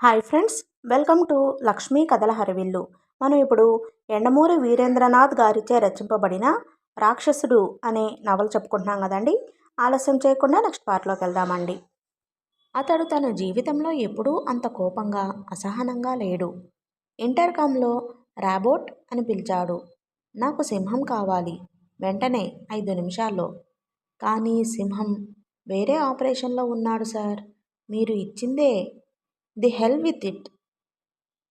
Hi friends welcome to Lakshmi కథల హరివిల్లు. మనం ఇప్పుడు ఎండమూరి వీరేంద్రనాథ్ గారిచే రచింపబడిన రాక్షసుడు అనే నవల చెప్పుకుంటున్నాం కదండి. ఆలస్యం చేయకుండా నెక్స్ట్ పార్ట్లోకి వెళ్దామండి. అతడు తన జీవితంలో ఎప్పుడూ అంత కోపంగా అసహనంగా లేడు. ఇంటర్కామ్లో రాబోట్ అని పిలిచాడు. నాకు సింహం కావాలి. వెంటనే ఐదు నిమిషాల్లో. కానీ సింహం వేరే ఆపరేషన్లో ఉన్నాడు సార్. మీరు ఇచ్చిందే ది హెల్ విత్ ఇట్.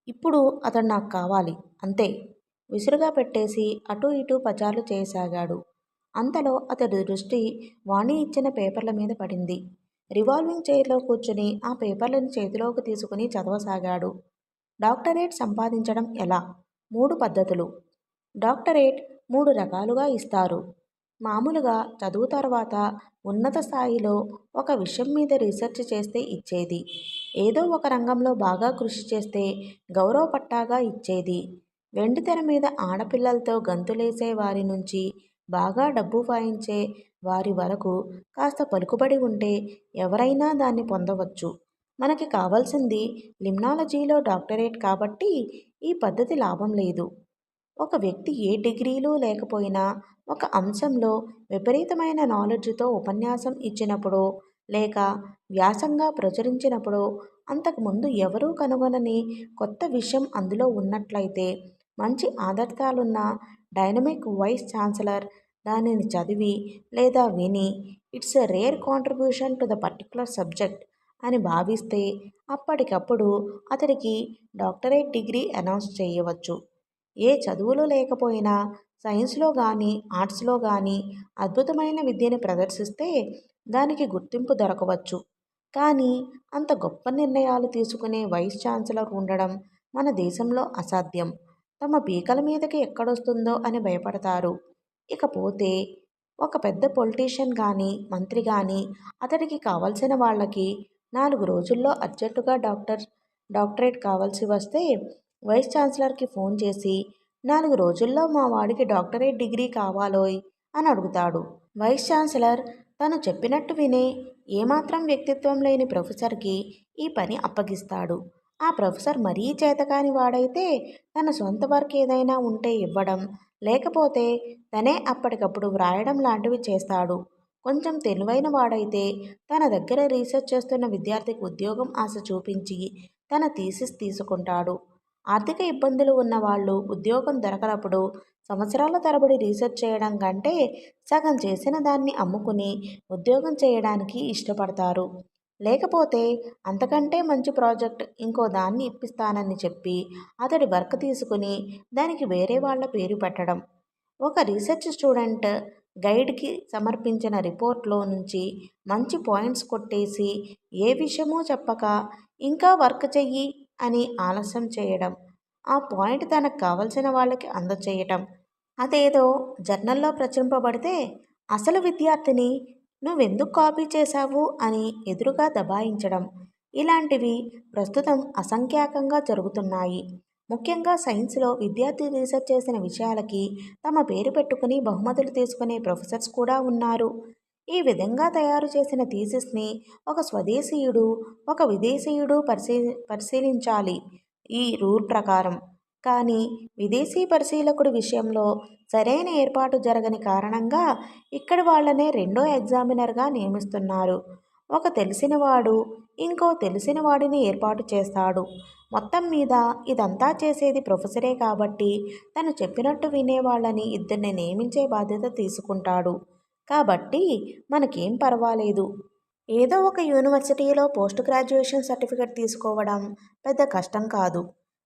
ఇప్పుడు అతడు నాకు కావాలి. అంతే. విసురుగా పెట్టేసి అటూ ఇటూ పచార్లు చేయసాగాడు. అంతలో అతడి దృష్టి వాణి ఇచ్చిన పేపర్ల మీద పడింది. రివాల్వింగ్ చైర్లో కూర్చుని ఆ పేపర్లను చేతిలోకి తీసుకుని చదవసాగాడు. డాక్టరేట్ సంపాదించడం ఎలా? మూడు పద్ధతులు. డాక్టరేట్ మూడు రకాలుగా ఇస్తారు. మామూలుగా చదువు తర్వాత ఉన్నత స్థాయిలో ఒక విషయం మీద రీసెర్చ్ చేస్తే ఇచ్చేది. ఏదో ఒక రంగంలో బాగా కృషి చేస్తే గౌరవ పట్టాగా ఇచ్చేది. వెండితెర మీద ఆడపిల్లలతో గంతులేసే వారి నుంచి బాగా డబ్బు వాయించే వారి వరకు కాస్త పలుకుబడి ఉంటే ఎవరైనా దాన్ని పొందవచ్చు. మనకి కావాల్సింది లిమ్నాలజీలో డాక్టరేట్ కాబట్టి ఈ పద్ధతి లాభం లేదు. ఒక వ్యక్తి ఏ డిగ్రీలు లేకపోయినా ఒక అంశంలో విపరీతమైన నాలెడ్జ్తో ఉపన్యాసం ఇచ్చినప్పుడో లేక వ్యాసంగా ప్రచురించినప్పుడో అంతకుముందు ఎవరూ కనుగొనని కొత్త విషయం అందులో ఉన్నట్లయితే మంచి ఆదర్తాలున్న డైనమిక్ వైస్ ఛాన్సలర్ దానిని చదివి లేదా విని it's a rare contribution to the particular subject అని భావిస్తే అప్పటికప్పుడు అతడికి డాక్టరేట్ డిగ్రీ అనౌన్స్ చేయవచ్చు. ఏ చదువులు లేకపోయినా సైన్స్లో కానీ ఆర్ట్స్లో కానీ అద్భుతమైన విద్యని ప్రదర్శిస్తే దానికి గుర్తింపు దొరకవచ్చు. కానీ అంత గొప్ప నిర్ణయాలు తీసుకునే వైస్ ఛాన్సలర్ ఉండడం మన దేశంలో అసాధ్యం. తమ పీకల మీదకి ఎక్కడొస్తుందో అని భయపడతారు. ఇకపోతే ఒక పెద్ద పొలిటీషియన్ కానీ మంత్రి కానీ అతడికి కావలసిన వాళ్ళకి నాలుగు రోజుల్లో అర్జెంటుగా డాక్టర్ డాక్టరేట్ కావాల్సి వస్తే వైస్ ఛాన్సలర్కి ఫోన్ చేసి నాలుగు రోజుల్లో మా వాడికి డాక్టరేట్ డిగ్రీ కావాలోయ్ అని అడుగుతాడు. వైస్ ఛాన్సలర్ తను చెప్పినట్టు వినే ఏమాత్రం వ్యక్తిత్వం లేని ప్రొఫెసర్కి ఈ పని అప్పగిస్తాడు. ఆ ప్రొఫెసర్ మరీ చేతకాని వాడైతే తన సొంత వర్క్ ఏదైనా ఉంటే ఇవ్వడం లేకపోతే తనే అప్పటికప్పుడు వ్రాయడం లాంటివి చేస్తాడు. కొంచెం తెలివైన వాడైతే తన దగ్గర రీసెర్చ్ చేస్తున్న విద్యార్థికి ఉద్యోగం ఆశ చూపించి తన థీసిస్ తీసుకుంటాడు. ఆర్థిక ఇబ్బందులు ఉన్నవాళ్ళు ఉద్యోగం దొరకనప్పుడు సంవత్సరాల తరబడి రీసెర్చ్ చేయడం కంటే సగం చేసిన దాన్ని అమ్ముకుని ఉద్యోగం చేయడానికి ఇష్టపడతారు. లేకపోతే అంతకంటే మంచి ప్రాజెక్ట్ ఇంకో దాన్ని ఇప్పిస్తానని చెప్పి అతడి వర్క్ తీసుకుని దానికి వేరే వాళ్ళ పేరు పెట్టడం. ఒక రీసెర్చ్ స్టూడెంట్ గైడ్కి సమర్పించిన రిపోర్ట్లో నుంచి మంచి పాయింట్స్ కొట్టేసి ఏ విషయమో చెప్పక ఇంకా వర్క్ చెయ్యి అని ఆలస్యం చేయడం ఆ పాయింట్ తనకు కావలసిన వాళ్ళకి అందచేయటం. అదేదో జర్నల్లో ప్రచురింపబడితే అసలు విద్యార్థిని నువ్వెందుకు కాపీ చేశావు? అని ఎదురుగా దబాయించడం. ఇలాంటివి ప్రస్తుతం అసంఖ్యాకంగా జరుగుతున్నాయి. ముఖ్యంగా సైన్స్లో విద్యార్థి రీసెర్చ్ చేసిన విషయాలకి తమ పేరు పెట్టుకుని బహుమతులు తీసుకునే ప్రొఫెసర్స్ కూడా ఉన్నారు. ఈ విధంగా తయారు చేసిన థీసిస్ని ఒక స్వదేశీయుడు ఒక విదేశీయుడు పరిశీ పరిశీలించాలి ఈ రూల్ ప్రకారం. కానీ విదేశీ పరిశీలకుడి విషయంలో సరైన ఏర్పాటు జరగని కారణంగా ఇక్కడి వాళ్ళనే రెండో ఎగ్జామినర్గా నియమిస్తున్నారు. ఒక తెలిసినవాడు ఇంకో తెలిసినవాడిని ఏర్పాటు చేస్తాడు. మొత్తం మీద ఇదంతా చేసేది ప్రొఫెసరే కాబట్టి తను చెప్పినట్టు వినేవాళ్ళని ఇద్దరిని నియమించే బాధ్యత తీసుకుంటాడు. కాబట్టి మనకేం పర్వాలేదు. ఏదో ఒక యూనివర్సిటీలో పోస్ట్ గ్రాడ్యుయేషన్ సర్టిఫికెట్ తీసుకోవడం పెద్ద కష్టం కాదు.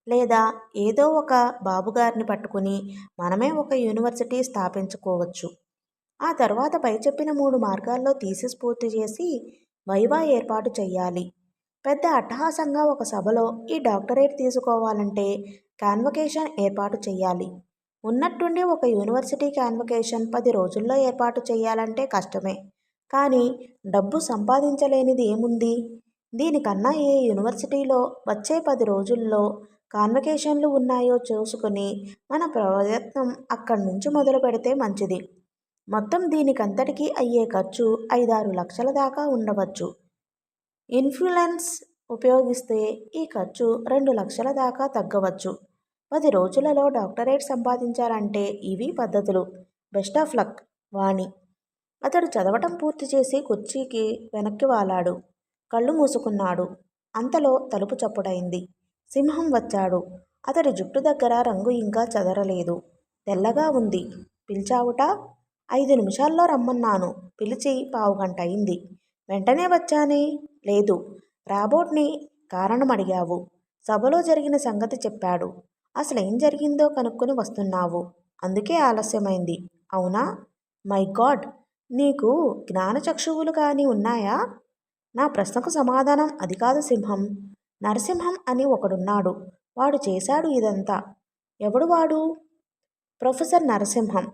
లేదా ఏదో ఒక బాబుగారిని పట్టుకుని మనమే ఒక యూనివర్సిటీ స్థాపించుకోవచ్చు. ఆ తర్వాత పై చెప్పిన మూడు మార్గాల్లో థీసిస్ పూర్తి చేసి వైవా ఏర్పాటు చేయాలి పెద్ద అట్టహాసంగా ఒక సభలో ఈ డాక్టరేట్ తీసుకోవాలంటే కాన్వకేషన్ ఏర్పాటు చేయాలి ఉన్నట్టుండి ఒక యూనివర్సిటీ కాన్వకేషన్ పది రోజుల్లో ఏర్పాటు చేయాలంటే కష్టమే. కానీ డబ్బు సంపాదించలేనిది ఏముంది? దీనికన్నా ఏ యూనివర్సిటీలో వచ్చే పది రోజుల్లో కాన్వకేషన్లు ఉన్నాయో చూసుకుని మన ప్రయత్నం అక్కడి నుంచి మొదలు పెడితే మంచిది. మొత్తం దీనికంతటికీ అయ్యే ఖర్చు ఐదారు లక్షల దాకా ఉండవచ్చు. ఇన్ఫ్లుయెన్స్ ఉపయోగిస్తే ఈ ఖర్చు రెండు లక్షల దాకా తగ్గవచ్చు. పది రోజులలో డాక్టరేట్ సంపాదించాలంటే ఇవి పద్ధతులు. Best of luck. వాణి. అతడు చదవటం పూర్తి చేసి కుర్చీకి వెనక్కి వాలాడు. కళ్ళు మూసుకున్నాడు. అంతలో తలుపు చప్పుడైంది. సింహం వచ్చాడు. అతడి జుట్టు దగ్గర రంగు ఇంకా చెదరలేదు. తెల్లగా ఉంది. పిలిచావుట? ఐదు నిమిషాల్లో రమ్మన్నాను. పిలిచి పావుగంట అయింది. వెంటనే వచ్చానే? లేదు. రాబోట్ని కారణం అడిగావు సభలో జరిగిన సంగతి చెప్పాడు. అసలు ఏం జరిగిందో కనుక్కొని వస్తున్నావు. అందుకే ఆలస్యమైంది. అవునా? My God! నీకు జ్ఞానచక్షువులు కానీ ఉన్నాయా? నా ప్రశ్నకు సమాధానం అది కాదు సింహం. నరసింహం అని ఒకడున్నాడు. వాడు చేశాడు ఇదంతా. ఎవడు వాడు? ప్రొఫెసర్ నరసింహం.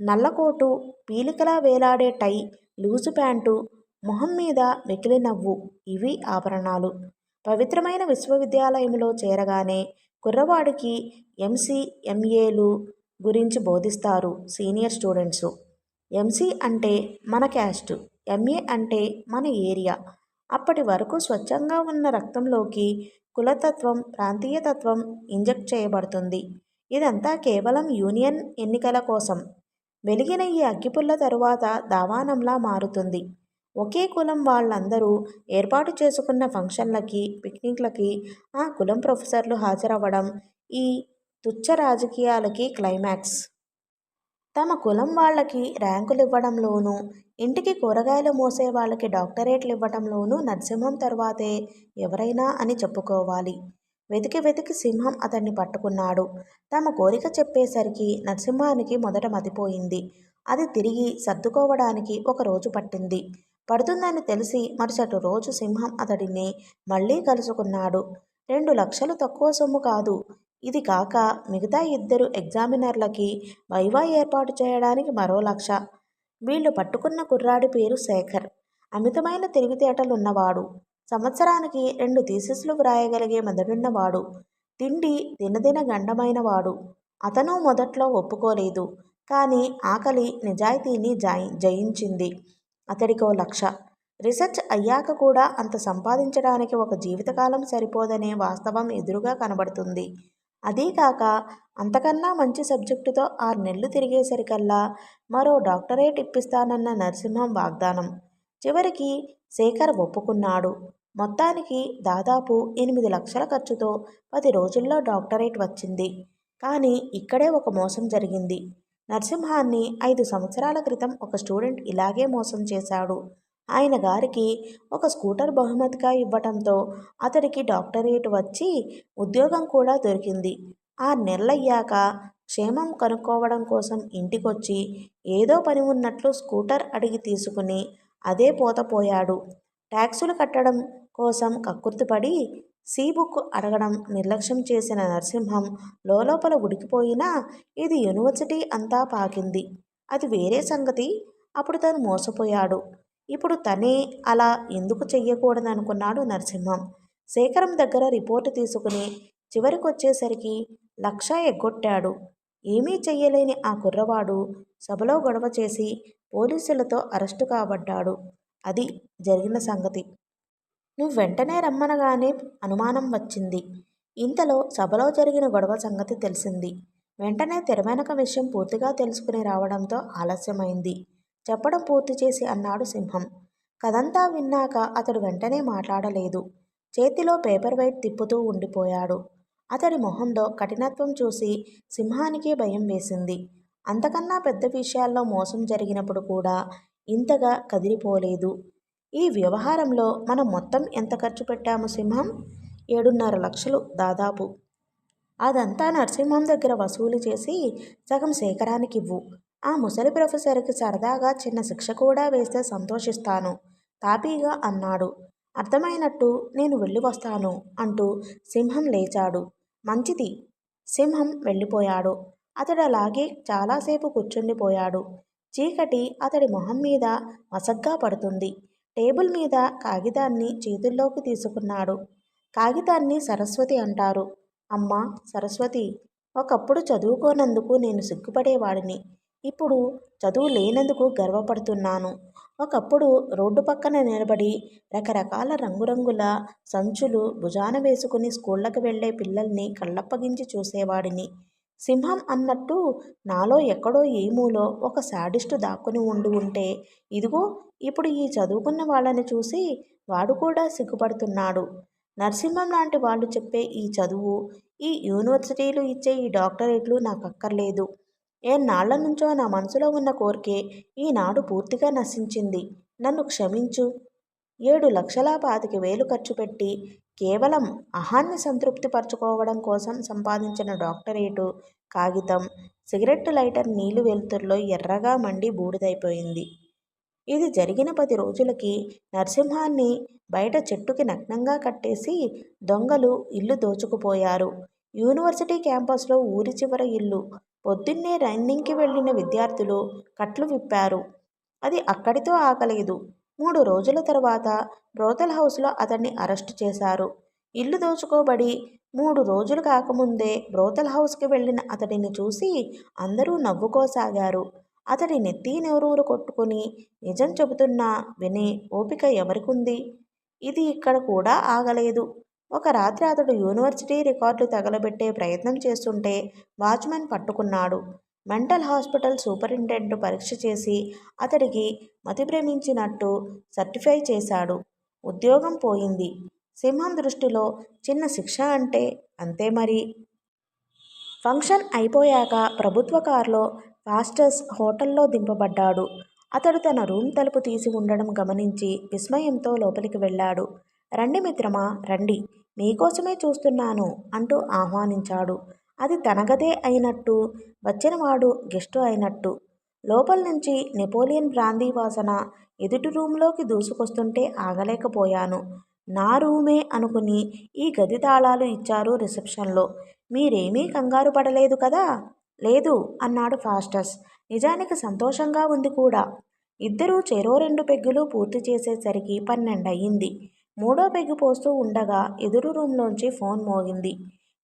నల్లకోటు పీలికలా వేలాడే టై లూజు ప్యాంటు మొహం మీద వెకిలి నవ్వు ఇవి ఆభరణాలు. పవిత్రమైన విశ్వవిద్యాలయంలో చేరగానే కుర్రవాడికి ఎంసీ ఎంఏలు గురించి బోధిస్తారు సీనియర్ స్టూడెంట్స్. ఎంసీ అంటే మన క్యాస్ట్ ఎంఏ అంటే మన ఏరియా. అప్పటి వరకు స్వచ్ఛంగా ఉన్న రక్తంలోకి కులతత్వం ప్రాంతీయతత్వం ఇంజెక్ట్ చేయబడుతుంది. ఇదంతా కేవలం యూనియన్ ఎన్నికల కోసం. వెలిగిన ఈ అగ్గిపుల్ల తరువాత దావానంలా మారుతుంది. ఒకే కులం వాళ్ళందరూ ఏర్పాటు చేసుకున్న ఫంక్షన్లకి పిక్నిక్లకి ఆ కులం ప్రొఫెసర్లు హాజరవ్వడం ఈ తుచ్చ రాజకీయాలకి క్లైమాక్స్. తమ కులం వాళ్ళకి ర్యాంకులు ఇవ్వడంలోనూ ఇంటికి కూరగాయలు మోసే వాళ్ళకి డాక్టరేట్లు ఇవ్వడంలోనూ నరసింహం తర్వాతే ఎవరైనా అని చెప్పుకోవాలి. వెతికి వెతికి సింహం అతన్ని పట్టుకున్నాడు. తమ కోరిక చెప్పేసరికి నరసింహానికి మొదట మతిపోయింది. అది తిరిగి సర్దుకోవడానికి ఒక రోజు పట్టింది. పడుతుందని తెలిసి మరుసటి రోజు సింహం అతడిని మళ్ళీ కలుసుకున్నాడు. రెండు లక్షలు తక్కువ సొమ్ము కాదు. ఇది కాక మిగతా ఇద్దరు ఎగ్జామినర్లకి వైవా ఏర్పాటు చేయడానికి మరో లక్ష. వీళ్ళు పట్టుకున్న కుర్రాడి పేరు శేఖర్. అమితమైన తెలివితేటలున్నవాడు. సంవత్సరానికి రెండు థీసిస్లు వ్రాయగలిగే మెదడున్నవాడు. తిండి దినదిన గండమైనవాడు. అతను మొదట్లో ఒప్పుకోలేదు. కానీ ఆకలి నిజాయితీని జయి జయించింది. అతడికో లక్ష. రీసెర్చ్ అయ్యాక కూడా అంత సంపాదించడానికి ఒక జీవితకాలం సరిపోదనే వాస్తవం ఎదురుగా కనబడుతుంది. అదీకాక అంతకన్నా మంచి సబ్జెక్టుతో ఆరు నెలలు తిరిగేసరికల్లా మరో డాక్టరేట్ ఇప్పిస్తానన్న నరసింహం వాగ్దానం. చివరికి శేఖర్ ఒప్పుకున్నాడు. మొత్తానికి దాదాపు ఎనిమిది లక్షల ఖర్చుతో పది రోజుల్లో డాక్టరేట్ వచ్చింది. కానీ ఇక్కడే ఒక మోసం జరిగింది. నరసింహాన్ని ఐదు సంవత్సరాల క్రితం ఒక స్టూడెంట్ ఇలాగే మోసం చేశాడు. ఆయన గారికి ఒక స్కూటర్ బహుమతిగా ఇవ్వటంతో అతడికి డాక్టరేట్ వచ్చి ఉద్యోగం కూడా దొరికింది. ఆ నెలయ్యాక క్షేమం కనుక్కోవడం కోసం ఇంటికొచ్చి ఏదో పని ఉన్నట్లు స్కూటర్ అడిగి తీసుకుని అదే పోతపోయాడు ట్యాక్సులు కట్టడం కోసం కక్కుర్తిపడి సీ బుక్ అడగడం నిర్లక్ష్యం చేసిన నరసింహం లోపల ఉడికిపోయినా ఇది యూనివర్సిటీ అంతా పాకింది. అది వేరే సంగతి. అప్పుడు తను మోసపోయాడు. ఇప్పుడు తనే అలా ఎందుకు చెయ్యకూడదనుకున్నాడు నరసింహం. శేఖరం దగ్గర రిపోర్టు తీసుకుని చివరికొచ్చేసరికి లక్ష ఎగ్గొట్టాడు. ఏమీ చెయ్యలేని ఆ కుర్రవాడు సభలో గొడవ చేసి పోలీసులతో అరెస్టు కాబడ్డాడు. అది జరిగిన సంగతి. నువ్వు వెంటనే రమ్మనగానే అనుమానం వచ్చింది. ఇంతలో సభలో జరిగిన గొడవ సంగతి తెలిసింది. వెంటనే తెరవెనక విషయం పూర్తిగా తెలుసుకుని రావడంతో ఆలస్యమైంది. చెప్పడం పూర్తి చేసి అన్నాడు సింహం. కథంతా విన్నాక అతడు వెంటనే మాట్లాడలేదు. చేతిలో పేపర్ వైట్ తిప్పుతూ ఉండిపోయాడు. అతడి మొహంలో కఠినత్వం చూసి సింహానికి భయం వేసింది. అంతకన్నా పెద్ద విషయాల్లో మోసం జరిగినప్పుడు కూడా ఇంతగా కదిలిపోలేదు. ఈ వ్యవహారంలో మనం మొత్తం ఎంత ఖర్చు పెట్టాము సింహం? ఏడున్నర లక్షలు దాదాపు. అదంతా నరసింహం దగ్గర వసూలు చేసి సగం సేకరానికి ఇవ్వు. ఆ ముసలి ప్రొఫెసర్కి సరదాగా చిన్న శిక్ష కూడా వేస్తే సంతోషిస్తాను. తాపీగా అన్నాడు. అర్థమైనట్టు నేను వెళ్ళి వస్తాను అంటూ సింహం లేచాడు. మంచిది. సింహం వెళ్ళిపోయాడు. అతడు అలాగే చాలాసేపు కూర్చుండిపోయాడు. చీకటి అతడి మొహం మీద మసగ్గా పడుతుంది. టేబుల్ మీద కాగితాన్ని చేతుల్లోకి తీసుకున్నాడు. కాగితాన్ని సరస్వతి అంటారు. అమ్మ సరస్వతి ఒకప్పుడు చదువుకోనందుకు నేను సిగ్గుపడేవాడిని. ఇప్పుడు చదువు లేనందుకు గర్వపడుతున్నాను. ఒకప్పుడు రోడ్డు పక్కన నిలబడి రకరకాల రంగురంగుల సంచులు భుజాన వేసుకుని స్కూళ్ళకి వెళ్ళే పిల్లల్ని కళ్ళప్పగించి చూసేవాడిని. సింహం అన్నట్టు నాలో ఎక్కడో ఏమూలో ఒక శాడిస్టు దాక్కుని ఉండి ఉంటే ఇదిగో ఇప్పుడు ఈ చదువుకున్న వాళ్ళని చూసి వాడు కూడా సిగ్గుపడుతున్నాడు. నరసింహం లాంటి వాళ్ళు చెప్పే ఈ చదువు ఈ యూనివర్సిటీలు ఇచ్చే ఈ డాక్టరేట్లు నాకు అక్కర్లేదు ఏనాళ్ళ నుంచో నా మనసులో ఉన్న కోరికే ఈనాడు పూర్తిగా నశించింది. నన్ను క్షమించు. ఏడు లక్షల పాతిక వేలు ఖర్చు పెట్టి కేవలం అహాన్ని సంతృప్తిపరచుకోవడం కోసం సంపాదించిన డాక్టరేటు కాగితం సిగరెట్ లైటర్ నీళ్ళు వెలుతురులో ఎర్రగా మండి బూడిదైపోయింది. ఇది జరిగిన పది రోజులకి నరసింహాన్ని బయట చెట్టుకి నగ్నంగా కట్టేసి దొంగలు ఇల్లు దోచుకుపోయారు. యూనివర్సిటీ క్యాంపస్లో ఊరి చివర ఇల్లు పొద్దున్నే రన్నింగ్కి వెళ్ళిన విద్యార్థులు కట్లు విప్పారు. అది అక్కడితో ఆకలేదు మూడు రోజుల తర్వాత బ్రోతల్ హౌస్లో అతన్ని అరెస్టు చేశారు. ఇల్లు దోచుకోబడి మూడు రోజులు కాకముందే బ్రోతల్ హౌస్కి వెళ్ళిన అతడిని చూసి అందరూ నవ్వుకోసాగారు. అతడి నెత్తి నెవరూరు కొట్టుకుని నిజం చెబుతున్నా వినే ఓపిక ఎవరికుంది? ఇది ఇక్కడ కూడా ఆగలేదు. ఒక రాత్రి అతడు యూనివర్సిటీ రికార్డులు తగలబెట్టే ప్రయత్నం చేస్తుంటే వాచ్మెన్ పట్టుకున్నాడు. మెంటల్ హాస్పిటల్ సూపరింటెండెంట్ పరీక్ష చేసి అతడికి మతిభ్రమించినట్టు సర్టిఫై చేశాడు. ఉద్యోగం పోయింది. సింహం దృష్టిలో చిన్న శిక్ష అంటే అంతే మరి. ఫంక్షన్ అయిపోయాక ప్రభుత్వ కారులో ఫాస్టర్స్ హోటల్లో దింపబడ్డాడు. అతడు తన రూమ్ తలుపు తీసి ఉండడం గమనించి విస్మయంతో లోపలికి వెళ్ళాడు. రండి మిత్రమా రండి. మీకోసమే చూస్తున్నాను అంటూ ఆహ్వానించాడు. అది తనగదే అయినట్టు వచ్చినవాడు గెస్టు అయినట్టు. లోపల నుంచి నెపోలియన్ బ్రాందీ వాసన ఎదుటి రూంలోకి దూసుకొస్తుంటే ఆగలేకపోయాను. నా రూమే అనుకుని ఈ గది తాళాలు ఇచ్చారు రిసెప్షన్లో. మీరేమీ కంగారు పడలేదు కదా? లేదు అన్నాడు ఫాస్టస్. నిజానికి సంతోషంగా ఉంది కూడా. ఇద్దరూ చెరో రెండు పెగ్గులు పూర్తి చేసేసరికి పన్నెండు మూడో పెగ్గు పోస్తూ ఉండగా ఎదురు రూంలోంచి ఫోన్ మోగింది.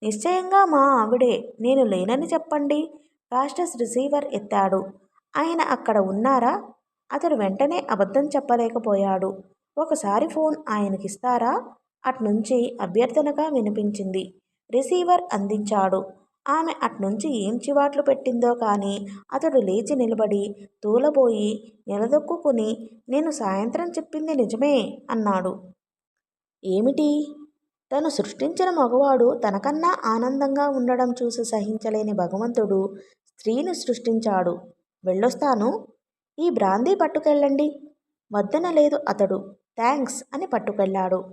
నిశ్చయంగా మా ఆవిడే. నేను లేనని చెప్పండి. ఫాస్టస్ రిసీవర్ ఎత్తాడు. ఆయన అక్కడ ఉన్నారా? అతడు వెంటనే అబద్ధం చెప్పలేకపోయాడు. ఒకసారి ఫోన్ ఆయనకిస్తారా? అట్నుంచి అభ్యర్థనగా వినిపించింది. రిసీవర్ అందించాడు. ఆమె అట్నుంచి ఏం చివాట్లు పెట్టిందో కానీ అతడు లేచి నిలబడి తూలబోయి నిలదొక్కుని నేను సాయంత్రం చెప్పింది నిజమే అన్నాడు. ఏమిటి? తను సృష్టించిన మగవాడు తనకన్నా ఆనందంగా ఉండడం చూసి సహించలేని భగవంతుడు స్త్రీని సృష్టించాడు. వెళ్ళొస్తాను? ఈ బ్రాందీ పట్టుకెళ్ళండి. వద్దనలేదు అతడు. థ్యాంక్స్ అని పట్టుకెళ్ళాడు.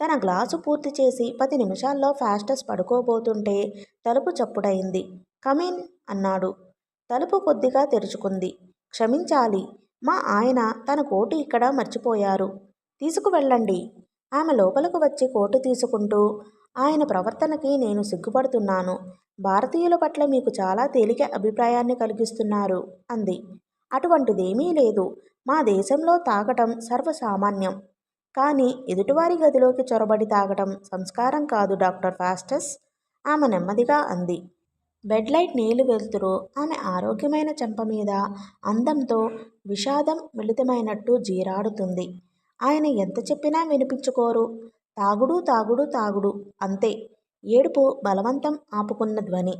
తన గ్లాసు పూర్తి చేసి పది నిమిషాల్లో ఫాస్టస్ పడుకోబోతుంటే తలుపు చప్పుడైంది కమిన్ అన్నాడు. తలుపు కొద్దిగా తెరుచుకుంది. క్షమించాలి. మా ఆయన తన కోటు ఇక్కడ మర్చిపోయారు. తీసుకువెళ్ళండి. ఆమె లోపలకు వచ్చి కోటు తీసుకుంటూ ఆయన ప్రవర్తనకి నేను సిగ్గుపడుతున్నాను. భారతీయుల పట్ల మీకు చాలా తేలిక అభిప్రాయాన్ని కలిగిస్తున్నారు అంది. అటువంటిదేమీ లేదు. మా దేశంలో తాగటం సర్వసామాన్యం. కానీ ఎదుటివారి గదిలోకి చొరబడి తాగటం సంస్కారం కాదు డాక్టర్ ఫాస్టస్ ఆమె నెమ్మదిగా అంది. బెడ్ లైట్ నీళ్ళు వెలుతురు. ఆమె ఆరోగ్యమైన చెంప మీద అందంతో విషాదం మిళితమైనట్టు జీరాడుతుంది. ఆయన ఎంత చెప్పినా వినిపించుకోరు. తాగుడు తాగుడు తాగుడు. అంతే. ఏడుపు బలవంతం ఆపుకున్న ధ్వని.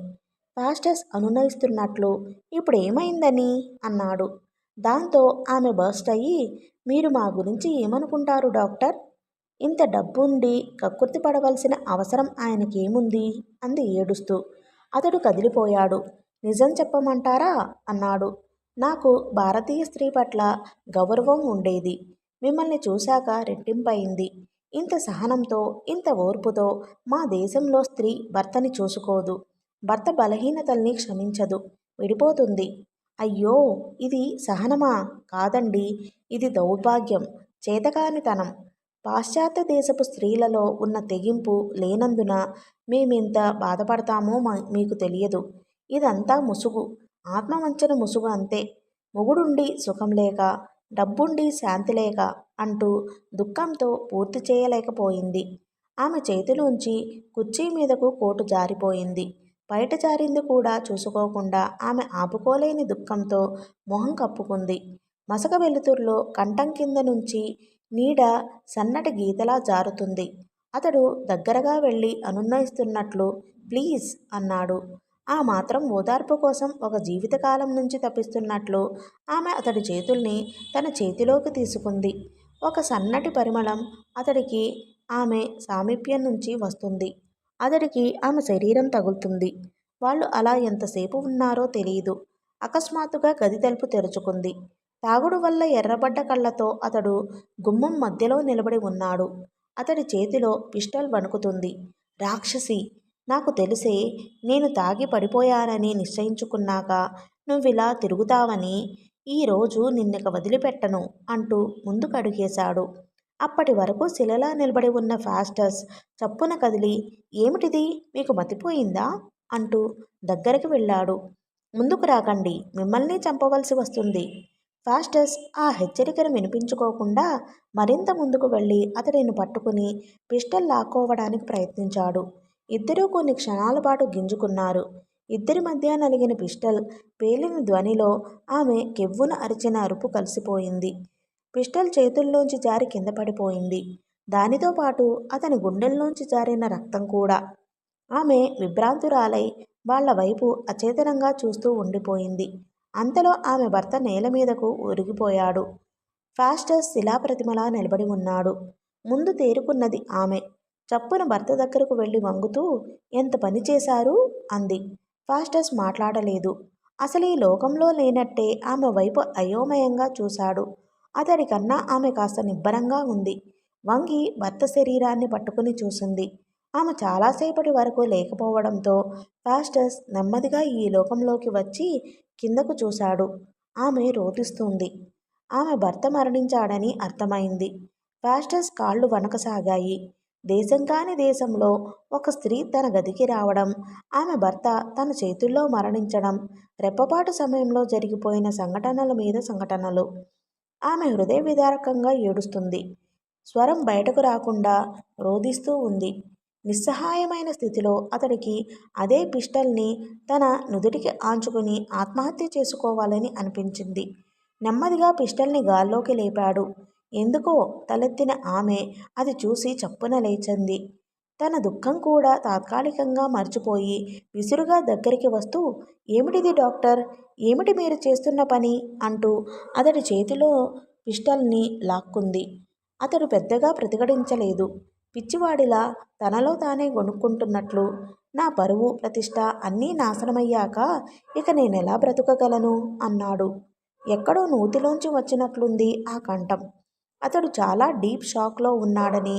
ఫాస్టస్ అనునయిస్తున్నట్లు ఇప్పుడు ఏమైందని అన్నాడు. దాంతో ఆమె బర్స్ట్ అయ్యి మీరు మా గురించి ఏమనుకుంటారు డాక్టర్? ఇంత డబ్బుండి కక్కుర్తి పడవలసిన అవసరం ఆయనకేముంది? అంది ఏడుస్తూ. అతడు కదిలిపోయాడు. నిజం చెప్పమంటారా? అన్నాడు. నాకు భారతీయ స్త్రీ పట్ల గౌరవం ఉండేది. మిమ్మల్ని చూశాక రెట్టింపయింది. ఇంత సహనంతో ఇంత ఓర్పుతో మా దేశంలో స్త్రీ భర్తని చూసుకోదు. భర్త బలహీనతల్ని క్షమించదు. విడిపోతుంది. అయ్యో ఇది సహనమా? కాదండి. ఇది దౌర్భాగ్యం చేతకానితనం. పాశ్చాత్య దేశపు స్త్రీలలో ఉన్న తెగింపు లేనందున మేమెంత బాధపడతామో మీకు తెలియదు. ఇదంతా ముసుగు. ఆత్మవంచన ముసుగు అంతే. మొగుడుండి సుఖం లేక డబ్బుండి శాంతిలేక అంటూ దుఃఖంతో పూర్తి చేయలేకపోయింది. ఆమె చేతిలోంచి కుర్చీ మీదకు కోటు జారిపోయింది. బయట జారింది కూడా చూసుకోకుండా ఆమె ఆపుకోలేని దుఃఖంతో మొహం కప్పుకుంది. మసక వెలుతురులో కంఠం కింద నుంచి నీడ సన్నటి గీతలా జారుతుంది. అతడు దగ్గరగా వెళ్ళి అనున్నయిస్తున్నట్లు ప్లీజ్ అన్నాడు. ఆ మాత్రం ఓదార్పు కోసం ఒక జీవితకాలం నుంచి తప్పిస్తున్నట్లు ఆమె అతడి చేతుల్ని తన చేతిలోకి తీసుకుంది. ఒక సన్నటి పరిమళం అతడికి ఆమె సామీప్యం నుంచి వస్తుంది. అతడికి ఆమె శరీరం తగులుతుంది. వాళ్ళు అలా ఎంతసేపు ఉన్నారో తెలియదు అకస్మాత్తుగా గది తలుపు తెరుచుకుంది. తాగుడు వల్ల ఎర్రబడ్డ కళ్ళతో అతడు గుమ్మం మధ్యలో నిలబడి ఉన్నాడు. అతడి చేతిలో పిస్టల్ వణుకుతుంది. రాక్షసి! నాకు తెలిసే నేను తాగి పడిపోయానని నిశ్చయించుకున్నాక నువ్విలా తిరుగుతావని ఈరోజు నిన్నక వదిలిపెట్టను అంటూ ముందుకడుగేశాడు. అప్పటి వరకు శిలలా నిలబడి ఉన్న ఫాస్టస్ చప్పున కదిలి ఏమిటిది? మీకు మతిపోయిందా? అంటూ దగ్గరికి వెళ్ళాడు. ముందుకు రాకండి మిమ్మల్ని చంపవలసి వస్తుంది. ఫాస్టస్ ఆ హెచ్చరికను వినిపించుకోకుండా మరింత ముందుకు వెళ్ళి అతడిని పట్టుకుని పిస్టల్ లాక్కోవడానికి ప్రయత్నించాడు. ఇద్దరూ కొన్ని క్షణాల పాటు గింజుకున్నారు. ఇద్దరి మధ్య నలిగిన పిస్టల్ పేలిన ధ్వనిలో ఆమె కెవ్వున అరిచిన అరుపు కలిసిపోయింది. పిస్టల్ చేతుల్లోంచి జారి కింద పడిపోయింది. దానితో పాటు అతని గుండెల్లోంచి జారిన రక్తం కూడా. ఆమె విభ్రాంతురాలై వాళ్ళ వైపు అచేతనంగా చూస్తూ ఉండిపోయింది. అంతలో ఆమె భర్త నేల మీదకు ఒరిగిపోయాడు. ఫాస్టర్ శిలాప్రతిమలా నిలబడి ఉన్నాడు. ముందు తేరుకున్నది ఆమె. చప్పున భర్త దగ్గరకు వెళ్ళి వంగుతూ ఎంత పని చేశారు? అంది. ఫాస్టస్ మాట్లాడలేదు. అసలు ఈ లోకంలో లేనట్టే ఆమె వైపు అయోమయంగా చూశాడు. అతడికన్నా ఆమె కాస్త నిబ్బరంగా ఉంది. వంగి భర్త శరీరాన్ని పట్టుకుని చూసింది. ఆమె చాలాసేపటి వరకు లేకపోవడంతో ఫాస్టస్ నెమ్మదిగా ఈ లోకంలోకి వచ్చి కిందకు చూశాడు. ఆమె రోధిస్తుంది. ఆమె భర్త మరణించాడని అర్థమైంది. ఫాస్టస్ కాళ్ళు వనకసాగాయి దేశం కాని దేశంలో ఒక స్త్రీ తన గదికి రావడం ఆమె భర్త తన చేతుల్లో మరణించడం రెప్పపాటు సమయంలో జరిగిపోయిన సంఘటనల మీద సంఘటనలు. ఆమె హృదయ విదారకంగా ఏడుస్తుంది. స్వరం బయటకు రాకుండా రోధిస్తూ ఉంది. నిస్సహాయమైన స్థితిలో అతడికి అదే పిస్టల్ని తన నుదుటికి ఆంచుకుని ఆత్మహత్య చేసుకోవాలని అనిపించింది. నెమ్మదిగా పిస్టల్ని గాల్లోకి లేపాడు. ఎందుకో తలెత్తిన ఆమె అది చూసి చప్పున లేచింది. తన దుఃఖం కూడా తాత్కాలికంగా మర్చిపోయి విసురుగా దగ్గరికి వస్తూ ఏమిటిది డాక్టర్? ఏమిటి మీరు చేస్తున్న పని? అంటూ అతడి చేతిలో పిస్టల్ని లాక్కుంది. అతడు పెద్దగా ప్రతిఘటించలేదు. పిచ్చివాడిలా తనలో తానే గొనుక్కుంటున్నట్లు నా పరువు ప్రతిష్ట అన్నీ నాశనమయ్యాక ఇక నేనెలా బ్రతకగలను? అన్నాడు. ఎక్కడో నూతిలోంచి వచ్చినట్లుంది ఆ కంఠం. అతడు చాలా డీప్ షాక్లో ఉన్నాడని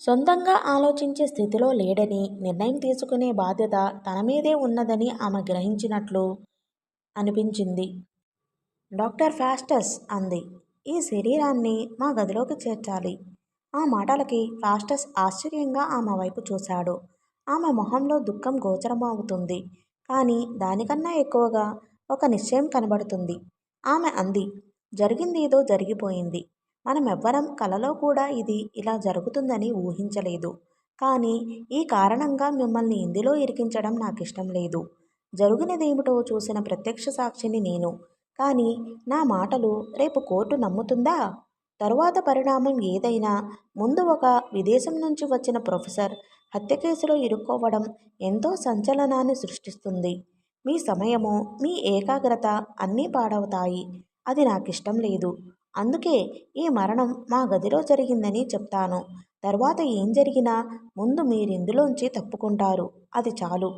సొంతంగా ఆలోచించే స్థితిలో లేడని నిర్ణయం తీసుకునే బాధ్యత తన మీదే ఉన్నదని ఆమె గ్రహించినట్లు అనిపించింది. డాక్టర్ ఫాస్టస్ అంది ఈ శరీరాన్ని మా గదిలోకి చేర్చాలి. ఆ మాటలకి ఫాస్టస్ ఆశ్చర్యంగా ఆమె వైపు చూశాడు. ఆమె మొహంలో దుఃఖం గోచరమవుతుంది. కానీ దానికన్నా ఎక్కువగా ఒక నిశ్చయం కనబడుతుంది. ఆమె అంది జరిగిందేదో జరిగిపోయింది. మనమెవ్వరం కలలో కూడా ఇది ఇలా జరుగుతుందని ఊహించలేదు. కానీ ఈ కారణంగా మిమ్మల్ని ఇందులో ఇరికించడం నాకు ఇష్టం లేదు. జరిగినదేమిటో చూసిన ప్రత్యక్ష సాక్షిని నేను. కానీ నా మాటలు రేపు కోర్టు నమ్ముతుందా? తరువాత పరిణామం ఏదైనా ముందు ఒక విదేశం నుంచి వచ్చిన ప్రొఫెసర్ హత్య కేసులో ఇరుక్కోవడం ఎంతో సంచలనాన్ని సృష్టిస్తుంది. మీ సమయము మీ ఏకాగ్రత అన్నీ పాడవుతాయి. అది నాకు ఇష్టం లేదు. అందుకే ఈ మరణం మా గదిలో జరిగిందని చెప్తాను. తర్వాత ఏం జరిగినా ముందు మీరిందులోంచి తప్పుకుంటారు. అది చాలు.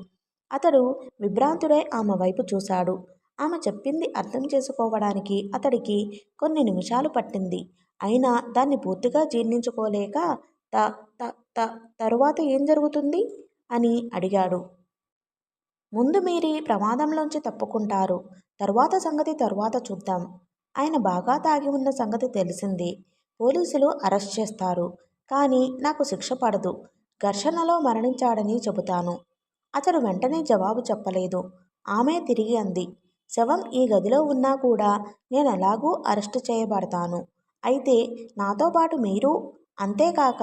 అతడు విభ్రాంతుడై ఆమె వైపు చూశాడు. ఆమె చెప్పింది అర్థం చేసుకోవడానికి అతడికి కొన్ని నిమిషాలు పట్టింది. అయినా దాన్ని పూర్తిగా జీర్ణించుకోలేక త త త తరువాత ఏం జరుగుతుంది? అని అడిగాడు. ముందు మీరి ప్రమాదంలోంచి తప్పుకుంటారు. తరువాత సంగతి తరువాత చూద్దాం. ఆయన బాగా తాగి ఉన్న సంగతి తెలిసింది. పోలీసులు అరెస్ట్ చేస్తారు. కానీ నాకు శిక్ష పడదు. ఘర్షణలో మరణించాడని చెబుతాను. అతడు వెంటనే జవాబు చెప్పలేదు. ఆమె తిరిగి అంది. శవం ఈ గదిలో ఉన్నా కూడా నేను ఎలాగూ అరెస్టు చేయబడతాను. అయితే నాతో పాటు మీరు? అంతేకాక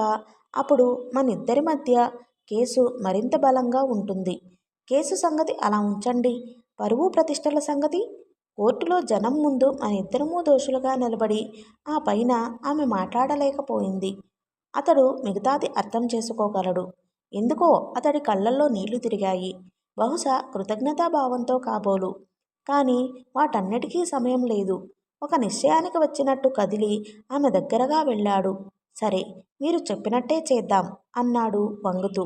అప్పుడు మనిద్దరి మధ్య కేసు మరింత బలంగా ఉంటుంది. కేసు సంగతి అలా ఉంచండి. పరువు ప్రతిష్టల సంగతి? కోర్టులో జనం ముందు మన ఇద్దరమూ దోషులుగా నిలబడి ఆ పైన ఆమె మాట్లాడలేకపోయింది. అతడు మిగతాది అర్థం చేసుకోగలడు. ఎందుకో అతడి కళ్ళల్లో నీళ్ళు తిరిగాయి. బహుశా కృతజ్ఞతాభావంతో కాబోలు. కానీ వాటన్నిటికీ సమయం లేదు. ఒక నిశ్చయానికి వచ్చినట్టు కదిలి ఆమె దగ్గరగా వెళ్ళాడు. సరే మీరు చెప్పినట్టే చేద్దాం అన్నాడు వంగుతూ.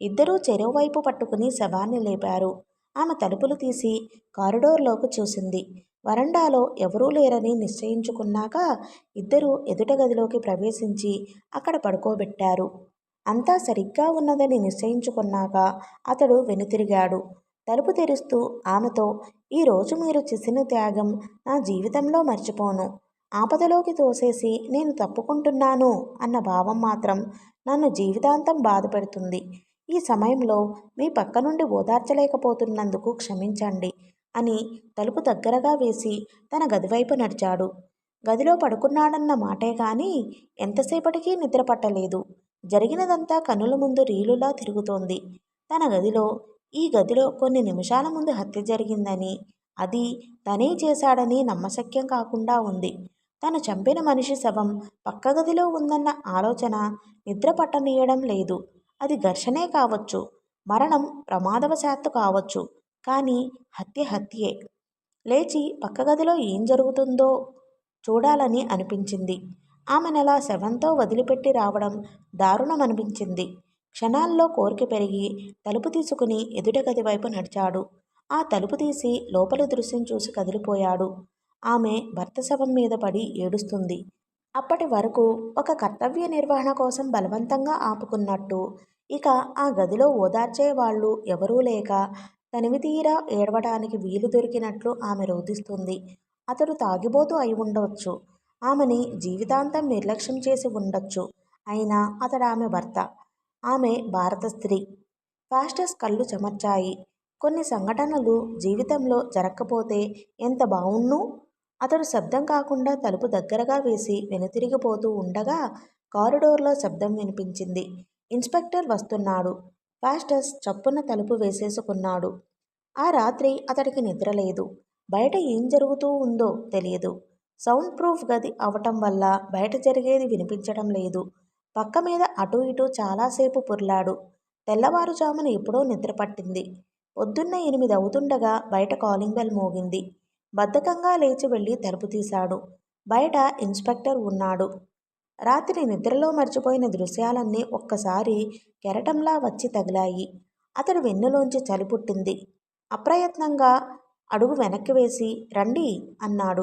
ఇద్దరూ చెరువువైపు పట్టుకుని శవాన్ని లేపారు. ఆమె తలుపులు తీసి కారిడోర్లోకి చూసింది. వరండాలో ఎవరూ లేరని నిశ్చయించుకున్నాక ఇద్దరూ ఎదుట గదిలోకి ప్రవేశించి అక్కడ పడుకోబెట్టారు. అంతా సరిగ్గా ఉన్నదని నిశ్చయించుకున్నాక అతడు వెనుతిరిగాడు. తలుపు తెరుస్తూ ఆమెతో ఈరోజు మీరు చేసిన త్యాగం నా జీవితంలో మర్చిపోను. ఆపదలోకి తోసేసి నేను తప్పుకుంటున్నాను అన్న భావం మాత్రం నన్ను జీవితాంతం బాధపెడుతుంది. ఈ సమయంలో మీ పక్క నుండి ఓదార్చలేకపోతున్నందుకు క్షమించండి అని తలుపు దగ్గరగా వేసి తన గదివైపు నడిచాడు. గదిలో పడుకున్నాడన్న మాటే కానీ ఎంతసేపటికి నిద్ర పట్టలేదు జరిగినదంతా కనుల ముందు రీలులా తిరుగుతోంది. తన గదిలో ఈ గదిలో కొన్ని నిమిషాల ముందు హత్య జరిగిందని అది తనే చేశాడని నమ్మశక్యం కాకుండా ఉంది. తను చంపిన మనిషి శవం పక్క గదిలో ఉందన్న ఆలోచన నిద్ర పట్టనీయడం లేదు. అది ఘర్షణే కావచ్చు మరణం ప్రమాదవశాత్తు కావచ్చు కానీ హత్య హత్యే. లేచి పక్క గదిలో ఏం జరుగుతుందో చూడాలని అనిపించింది. ఆమెనలా శవంతో వదిలిపెట్టి రావడం దారుణం అనిపించింది క్షణాల్లో కోరిక పెరిగి తలుపు తీసుకుని ఎదుట గది వైపు నడిచాడు. ఆ తలుపు తీసి లోపలి దృశ్యం చూసి కదిలిపోయాడు. ఆమె భర్త శవం మీద పడి ఏడుస్తుంది. అప్పటి వరకు ఒక కర్తవ్య నిర్వహణ కోసం బలవంతంగా ఆపుకున్నట్టు. ఇక ఆ గదిలో ఓదార్చే వాళ్ళు ఎవరూ లేక తనివితీరా ఏడవడానికి వీలు దొరికినట్లు ఆమె రోధిస్తుంది. అతడు తాగిబోతూ అయి ఉండవచ్చు ఆమెని జీవితాంతం నిర్లక్ష్యం చేసి ఉండొచ్చు. అయినా అతడు ఆమె భర్త. ఆమె భారత స్త్రీ. ఫాస్టస్ కళ్ళు చెమర్చాయి. కొన్ని సంఘటనలు జీవితంలో జరగకపోతే ఎంత బావుణ్ణు అతడు శబ్దం కాకుండా తలుపు దగ్గరగా వేసి వెనుతిరిగిపోతూ ఉండగా కారిడోర్లో శబ్దం వినిపించింది. ఇన్స్పెక్టర్ వస్తున్నాడు. ఫాస్టస్ చప్పున తలుపు వేసేసుకున్నాడు. ఆ రాత్రి అతడికి నిద్ర లేదు. బయట ఏం జరుగుతూ ఉందో తెలియదు సౌండ్ ప్రూఫ్ గది అవటం వల్ల బయట జరిగేది వినిపించడం లేదు. పక్క మీద అటూ ఇటూ చాలాసేపు పుర్లాడు. తెల్లవారుజామున ఎప్పుడో నిద్ర పట్టింది. పొద్దున్న ఎనిమిది అవుతుండగా బయట కాలింగ్ బెల్ మోగింది. బద్ధకంగా లేచి వెళ్ళి తలుపు తీశాడు. బయట ఇన్స్పెక్టర్ ఉన్నాడు. రాత్రి నిద్రలో మర్చిపోయిన దృశ్యాలన్నీ ఒక్కసారి కెరటంలా వచ్చి తగిలాయి. అతడు వెన్నులోంచి చలి పుట్టింది. అప్రయత్నంగా అడుగు వెనక్కి వేసి రండి అన్నాడు.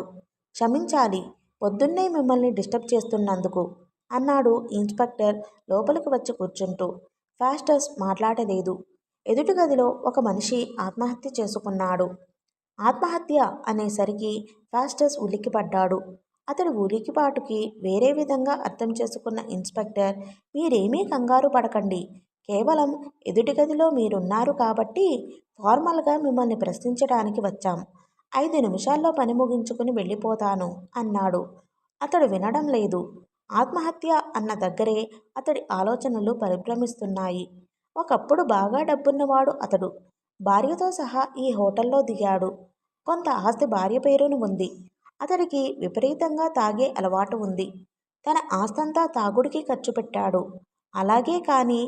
క్షమించాలి. పొద్దున్నే మిమ్మల్ని డిస్టర్బ్ చేస్తున్నందుకు అన్నాడు ఇన్స్పెక్టర్ లోపలికి వచ్చి కూర్చుంటూ. ఫాస్టస్ మాట్లాడలేదు. ఎదుటి గదిలో ఒక మనిషి ఆత్మహత్య చేసుకున్నాడు. ఆత్మహత్య అనేసరికి ఫాస్టస్ ఉలిక్కిపడ్డాడు. అతడి ఉలికిపాటుకి వేరే విధంగా అర్థం చేసుకున్న ఇన్స్పెక్టర్ మీరేమీ కంగారు పడకండి. కేవలం ఎదుటి గదిలో మీరున్నారు కాబట్టి ఫార్మల్గా మిమ్మల్ని ప్రశ్నించడానికి వచ్చాం. ఐదు నిమిషాల్లో పని ముగించుకుని వెళ్ళిపోతాను అన్నాడు. అతడు వినడం లేదు. ఆత్మహత్య అన్న దగ్గరే అతడి ఆలోచనలు పరిభ్రమిస్తున్నాయి. ఒకప్పుడు బాగా డబ్బున్నవాడు అతడు. భార్యతో సహా ఈ హోటల్లో దిగాడు. కొంత ఆస్తి భార్య పేరును ఉంది. అతడికి విపరీతంగా తాగే అలవాటు ఉంది. తన ఆస్తంతా తాగుడికి ఖర్చు పెట్టాడు. అలాగే కానీ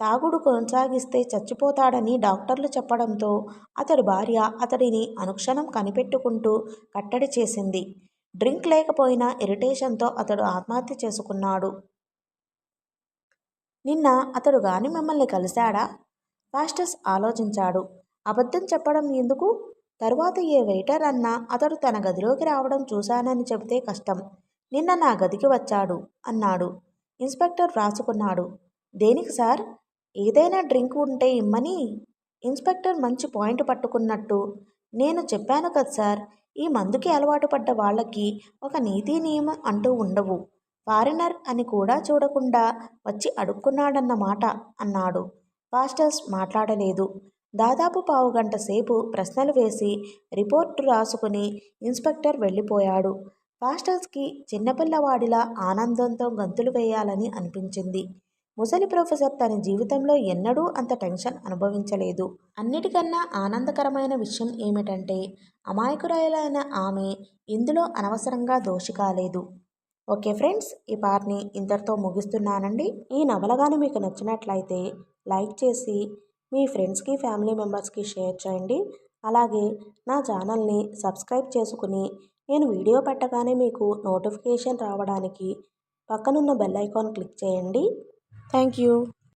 తాగుడు కొనసాగిస్తే చచ్చిపోతాడని డాక్టర్లు చెప్పడంతో అతడి భార్య అతడిని అనుక్షణం కనిపెట్టుకుంటూ కట్టడి చేసింది. డ్రింక్ లేకపోయినా ఇరిటేషన్తో అతడు ఆత్మహత్య చేసుకున్నాడు. నిన్న అతడు గాని మిమ్మల్ని కలిశాడా? ఫాస్టస్ ఆలోచించాడు. అబద్ధం చెప్పడం ఎందుకు? తరువాత ఏ వెయిటర్ అన్నా అతడు తన గదిలోకి రావడం చూశానని చెబితే కష్టం. నిన్న నా గదికి వచ్చాడు అన్నాడు. ఇన్స్పెక్టర్ వ్రాసుకున్నాడు దేనికి సార్? ఏదైనా డ్రింక్ ఉంటే ఇమ్మని. ఇన్స్పెక్టర్ మంచి పాయింట్ పట్టుకున్నట్టు. నేను చెప్పాను కదా సార్ ఈ మందుకి అలవాటు పడ్డ వాళ్ళకి ఒక నీతి నియమం అంటూ ఉండవు. ఫారినర్ అని కూడా చూడకుండా వచ్చి అడుక్కున్నాడన్నమాట అన్నాడు. ఫాస్టర్స్ మాట్లాడలేదు. దాదాపు పావు గంట సేపు ప్రశ్నలు వేసి రిపోర్టు రాసుకుని ఇన్స్పెక్టర్ వెళ్ళిపోయాడు. పాస్టర్స్కి చిన్నపిల్లవాడిలా ఆనందంతో గంతులు వేయాలని అనిపించింది. ముసలి ప్రొఫెసర్ తన జీవితంలో ఎన్నడూ అంత టెన్షన్ అనుభవించలేదు. అన్నిటికన్నా ఆనందకరమైన విషయం ఏమిటంటే అమాయకురాలైన ఆమె ఇందులో అనవసరంగా దోషి కాలేదు. ఓకే ఫ్రెండ్స్ ఈ పార్ని ఇంతటితో ముగిస్తున్నానండి. ఈ నవల కానీ మీకు నచ్చినట్లయితే లైక్ చేసి మీ ఫ్రెండ్స్కి ఫ్యామిలీ మెంబర్స్కి షేర్ చేయండి. అలాగే నా ఛానల్ని సబ్స్క్రైబ్ చేసుకుని నేను వీడియో పెట్టగానే మీకు నోటిఫికేషన్ రావడానికి పక్కనున్న బెల్ ఐకాన్ క్లిక్ చేయండి. Thank you.